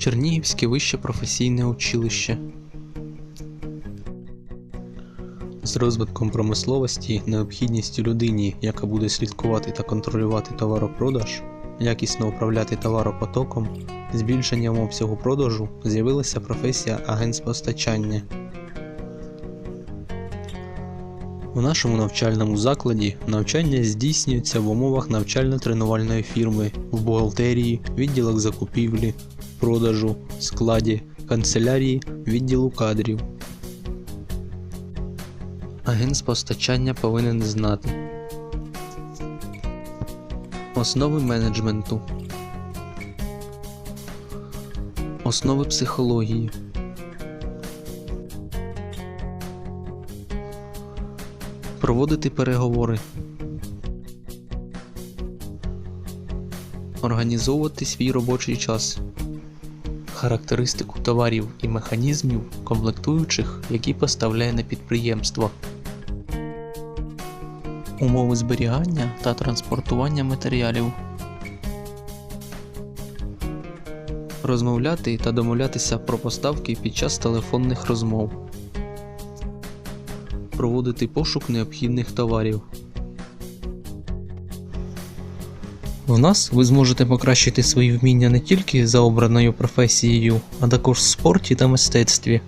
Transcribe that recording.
Чернігівське вище професійне училище. З розвитком промисловості, необхідністю людині, яка буде слідкувати та контролювати товаропродаж, якісно управляти товаропотоком, збільшенням обсягу продажу з'явилася професія агент У нашому навчальному закладі навчання здійснюється в умовах навчально-тренувальної фірми в бухгалтерії, відділах закупівлі, продажу, складі, канцелярії, відділу кадрів. Агент з постачання повинен знати основи менеджменту, основи психології, проводити переговори, організовувати свій робочий час, характеристику товарів і механізмів, комплектуючих, які поставляє на підприємство, умови зберігання та транспортування матеріалів. Розмовляти та домовлятися про поставки під час телефонних розмов. Проводити пошук необхідних товарів. В нас ви зможете покращити свої вміння не тільки за обраною професією, а також в спорті та мистецтві.